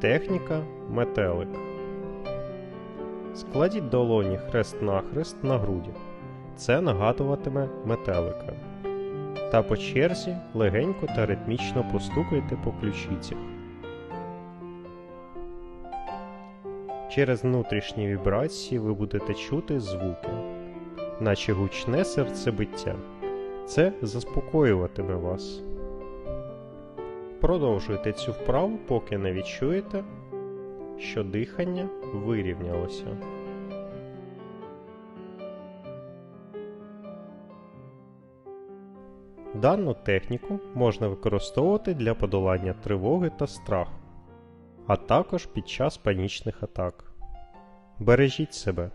Техніка метелик. Складіть долоні хрест-нахрест на груді. Це нагадуватиме метелика. Та по черзі легенько та ритмічно постукайте по ключицях. Через внутрішні вібрації ви будете чути звуки, наче гучне серцебиття. Це заспокоюватиме вас. Продовжуйте цю вправу, поки не відчуєте, що дихання вирівнялося. Дану техніку можна використовувати для подолання тривоги та страху, а також під час панічних атак. Бережіть себе.